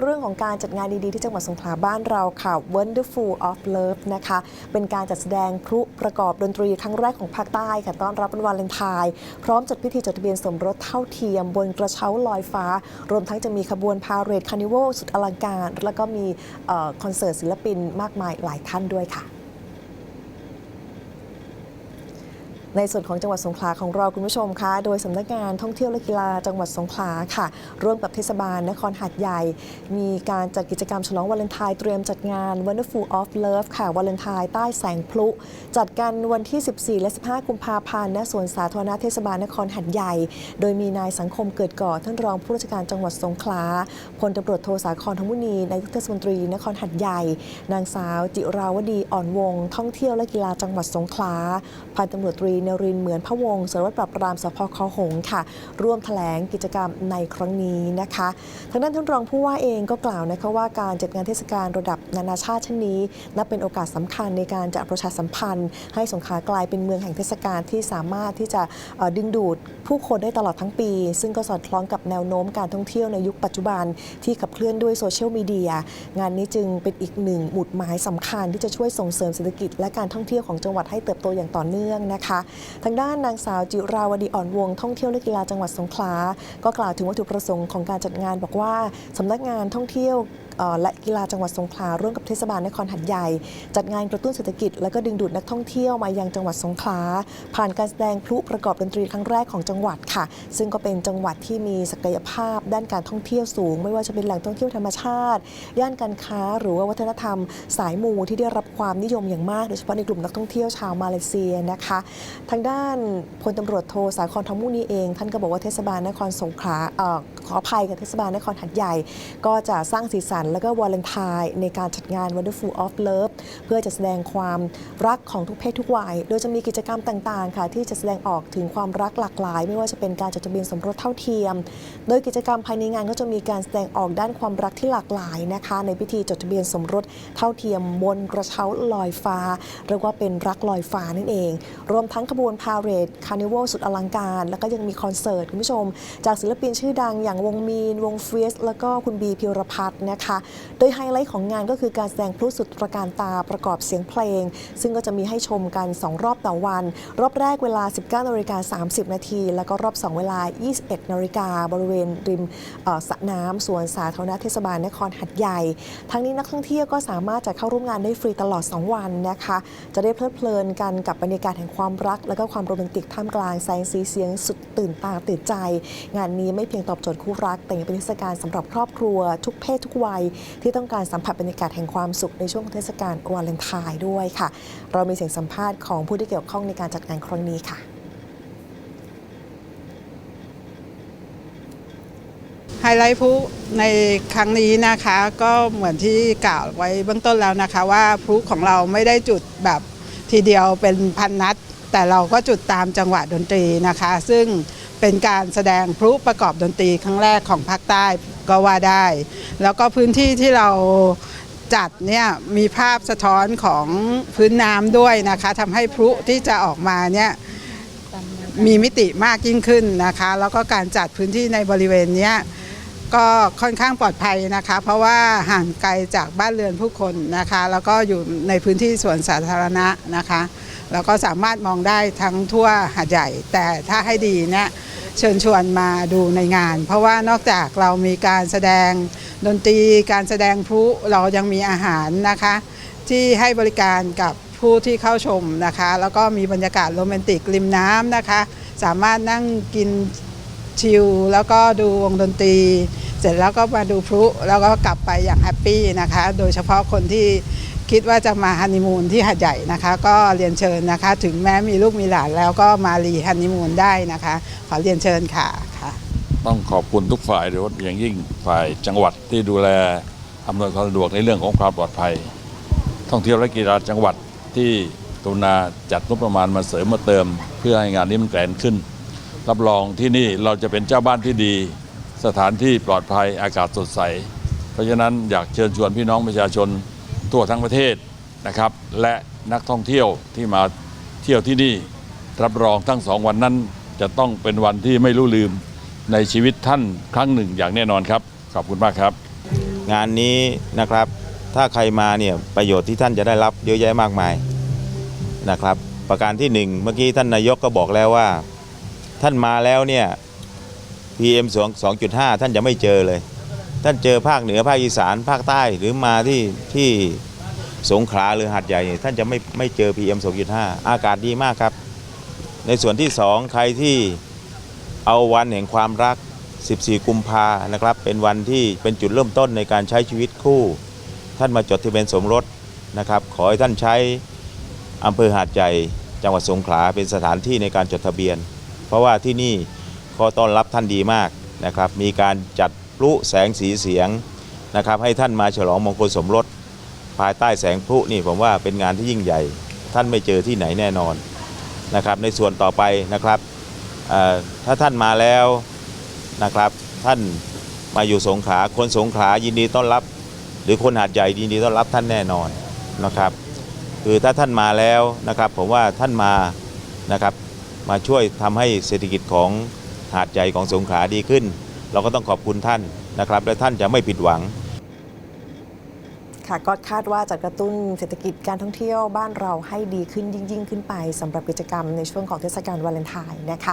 เรื่องของการจัดงานดีๆ ที่จังหวัดสงขลาบ้านเราค่ะ Wonderful of Love นะคะ เป็นการจัดแสดงพลุประกอบดนตรีครั้งแรกของภาคใต้ค่ะ ต้อนรับวันวาเลนไทน์พร้อมจัดพิธีจดทะเบียนสมรสเท่าเทียม บนกระเช้าลอยฟ้า รวมทั้งจะมีขบวนพาเหรดคานิวัลสุดอลังการ แล้วก็มีคอนเสิร์ตศิลปินมากมายหลายท่านด้วยค่ะ ในส่วนของจังหวัดสงขลาของเราคุณผู้ชมคะ โดยสำนักงานท่องเที่ยวและกีฬาจังหวัดสงขลาค่ะ ร่วมกับเทศบาลนครหาดใหญ่ มีการจัดกิจกรรมฉลองวาเลนไทน์เตรียมจัดงาน Wonderful of Love ค่ะวาเลนไทน์ใต้แสงพลุ จัดกันวันที่ 14 และ 15 กุมภาพันธ์ณสวนสาธารณะเทศบาลนครหัดใหญ่ โดยมีนายสังคมเกิดก่อท่านรองผู้ราชการจังหวัดสงขลาพลตำรวจโทสาครธมุนีนายกเทศมนตรีนครหัดใหญ่ นางสาว จิราวดีอ่อนวง ท่องเที่ยวและกีฬาจังหวัดสงขลาพันตำรวจตรีนรินเหมือนพะวงศ์สารวัตรปราบปรามสพคหงส์ค่ะ ร่วมแถลงกิจกรรมในครั้งนี้นะคะทางด้านท่านรองผู้ว่าเองก็กล่าวนะคะว่าการจัดงานเทศกาลระดับนานาชาติเช่นนี้ นับเป็นโอกาสสำคัญในการจะประชาสัมพันธ์ ให้สงขลากลายเป็นเมืองแห่งเทศกาลที่สามารถที่จะดึงดูดผู้คนได้ตลอดทั้งปี ซึ่งก็สอดคล้องกับแนวโน้มการท่องเที่ยวในยุคปัจจุบันที่ขับเคลื่อนด้วยโซเชียลมีเดียงานนี้จึงเป็นอีกหนึ่งหมุดหมายสำคัญที่จะช่วยส่งเสริมเศรษฐกิจและการท่องเที่ยวของจังหวัดให้เติบโตอย่างต่อเนื่องนะคะทางด้านนางสาวจิราวดีอ่อนวงท่องเที่ยวและกีฬาจังหวัดสงขลา ก็กล่าวถึงวัตถุประสงค์ของการจัดงานบอกว่าสำนักงานท่องเที่ยวและกีฬาจังหวัดสงขลาร่วมกับเทศบาลนครหัดใหญ่ จัดงานกระตุ้นเศรษฐกิจ และก็ดึงดูดนักท่องเที่ยวมายังจังหวัดสงขลา ผ่านการแสดงพลุประกอบดนตรีครั้งแรกของจังหวัดค่ะ ซึ่งก็เป็นจังหวัดที่มีศักยภาพ ด้านการท่องเที่ยวสูง ไม่ว่าจะเป็นแหล่งท่องเที่ยวธรรมชาติ ย่านการค้า หรือว่าวัฒนธรรม สายมูที่ได้รับความนิยมอย่างมากโดยเฉพาะในกลุ่มนักท่องเที่ยวชาวมาเลเซียนะคะทางด้านพลตำรวจโทสาครทองมุนีเอง ท่านก็บอกว่าเทศบาลนครสงขลาขออภัยกับเทศบาลนครหัดใหญ่ ก็จะสร้างสีสัน และก็วาเลนไทน์ในการจัดงาน Wonderful of Love เพื่อจะแสดงความรักของทุกเพศทุกวัย โดยจะมีกิจกรรมต่างๆ ค่ะ ที่จะแสดงออกถึงความรักหลากหลาย ไม่ว่าจะเป็นการจดทะเบียนสมรสเท่าเทียม โดยกิจกรรมภายในงานก็จะมีการแสดงออกด้านความรักที่หลากหลายนะคะ ในพิธีจดทะเบียนสมรสเท่าเทียมบนกระเช้าลอยฟ้าเรียกว่าเป็นรักลอยฟ้านั่นเอง รวมทั้งขบวนพาเหรดคาร์นิวัลสุดอลังการ แล้วก็ยังมีคอนเสิร์ตคุณผู้ชม จากศิลปินชื่อดังอย่างวงมีน วงเฟียสแล้วก็คุณบีพิรพัฒน์นะคะ โดยไฮไลท์ของงานก็คือการแสดงพลุสุดตระการตาประกอบเสียงเพลง ซึ่งก็จะมีให้ชมกัน 2 รอบต่อวัน รอบแรกเวลา 19นาฬิกา30 นาที แล้วก็รอบ 2 เวลา 21นาฬิกาบริเวณริมสระน้ำสวนสาธารณะเทศบาลนครหัดใหญ่ ทั้งนี้นักท่องเที่ยวก็สามารถจะเข้าร่วมงานได้ฟรีตลอด 2 วันนะคะ จะได้เพลิดเพลินกันกับบรรยากาศแห่งความรักและก็ความโรแมนติกท่ามกลางแสงสีเสียงสุดตื่นตาตื่นใจ งานนี้ไม่เพียงตอบโจทย์คู่รัก แต่ยังเป็นเทศกาลสำหรับครอบครัว ทุกเพศทุกวัย ที่ต้องการสัมผัสบรรยากาศแห่งความสุขในช่วงเทศกาลวาเลนไทน์ด้วยค่ะ เรามีเสียงสัมภาษณ์ของผู้ที่เกี่ยวข้องในการจัดงานครั้งนี้ค่ะไฮไลท์พลุในครั้งนี้นะคะก็เหมือนที่กล่าวไว้เบื้องต้นแล้วนะคะ ว่าพลุของเราไม่ได้จุดแบบทีเดียวเป็นพันนัด แต่เราก็จุดตามจังหวะดนตรีนะคะ ซึ่งเป็นการแสดงพลุประกอบดนตรีครั้งแรกของภาคใต้ก็ว่าได้ แล้วก็พื้นที่ที่เราจัดเนี่ยมีภาพสะท้อนของพื้นน้ำด้วยนะคะทำให้พลุที่จะออกมาเนี่ยมีมิติมากยิ่งขึ้นนะคะ แล้วก็การจัดพื้นที่ในบริเวณเนี้ย ก็ค่อนข้างปลอดภัยนะคะ เพราะว่าห่างไกลจากบ้านเรือนผู้คนนะคะ แล้วก็อยู่ในพื้นที่สวนสาธารณะนะคะ แล้วก็สามารถมองได้ทั้งทั่วหาดใหญ่ แต่ถ้าให้ดีเนี่ยเชิญชวนมาดูในงาน เพราะว่านอกจากเรามีการแสดงดนตรีการแสดงพลุเรายังมีอาหารนะคะ ที่ให้บริการกับผู้ที่เข้าชมนะคะ แล้วก็มีบรรยากาศโรแมนติกริมน้ำนะคะ สามารถนั่งกินชิลแล้วก็ดูวงดนตรี เสร็จแล้วก็มาดูพลุแล้วก็กลับไปอย่างแฮปปี้นะคะ โดยเฉพาะคนที่คิดว่าจะมาฮันนีมูนที่หาดใหญ่นะคะ ก็เรียนเชิญนะคะ ถึงแม้มีลูกมีหลานแล้วก็มารีฮันนีมูนได้นะคะ ขอเรียนเชิญค่ะค่ะ ต้องขอบคุณทุกฝ่ายโดยเฉพาะอย่างยิ่งฝ่ายจังหวัดที่ดูแลอำนวยความสะดวกในเรื่องของความปลอดภัย ท่องเที่ยวและกีฬาจังหวัดที่กรุณาจัดงบประมาณมาเสริมมาเติม เพื่อให้งานนี้มันแกรนด์ขึ้น รับรองที่นี่เราจะเป็นเจ้าบ้านที่ดี สถานที่ปลอดภัยอากาศสดใส เพราะฉะนั้นอยากเชิญชวนพี่น้องประชาชนทั่วทั้งประเทศนะครับ และนักท่องเที่ยวที่มาเที่ยวที่นี่รับรองทั้งสองวันนั้น จะต้องเป็นวันที่ไม่รู้ลืมในชีวิตท่านครั้งหนึ่งอย่างแน่นอนครับ ขอบคุณมากครับ งานนี้นะครับถ้าใครมาเนี่ยประโยชน์ที่ท่านจะได้รับเยอะแยะมากมายนะครับ ประการที่หนึ่งเมื่อกี้ท่านนายกก็บอกแล้วว่า ท่านมาแล้วเนี่ย PM 2 2.5 ท่านจะไม่เจอเลย ท่านเจอภาคเหนือภาคอีสานภาคใต้หรือมาที่ที่สงขลาหรือหาดใหญ่ ท่านจะไม่ไม่เจอ PM 2.5 อากาศดีมากครับ ในส่วนที่ 2 ใครที่เอาวันแห่งความรัก 14 กุมภานะครับ เป็นวันที่เป็นจุดเริ่มต้นในการใช้ชีวิตคู่ ท่านมาจดทะเบียนสมรสนะครับ ขอให้ท่านใช้อำเภอหาดใหญ่จังหวัดสงขลาเป็นสถานที่ในการจดทะเบียน เพราะว่าที่นี่ เขาต้อนรับท่านดีมากนะครับ มีการจัดพลุแสงสีเสียงนะครับ ให้ท่านมาฉลองมงคลสมรส ภายใต้แสงพลุนี่ผมว่าเป็นงานที่ยิ่งใหญ่ ท่านไม่เจอที่ไหนแน่นอนนะครับ ในส่วนต่อไปนะครับถ้าท่านมาแล้วนะครับ ท่านมาอยู่สงขลาคนสงขลายินดีต้อนรับ หรือคนหาดใหญ่ยินดีต้อนรับท่านแน่นอนนะครับ คือถ้าท่านมาแล้วนะครับ ผมว่าท่านมานะครับ มาช่วยทำให้เศรษฐกิจของ หาดใหญ่ของสงขลาดีขึ้น เราก็ต้องขอบคุณท่านนะครับ และท่านจะไม่ผิดหวังค่ะก็คาดว่าจะกระตุ้นเศรษฐกิจการท่องเที่ยวบ้านเราให้ดีขึ้นยิ่ง ๆ ขึ้นไปสำหรับกิจกรรมในช่วงของเทศกาลวาเลนไทน์นะคะ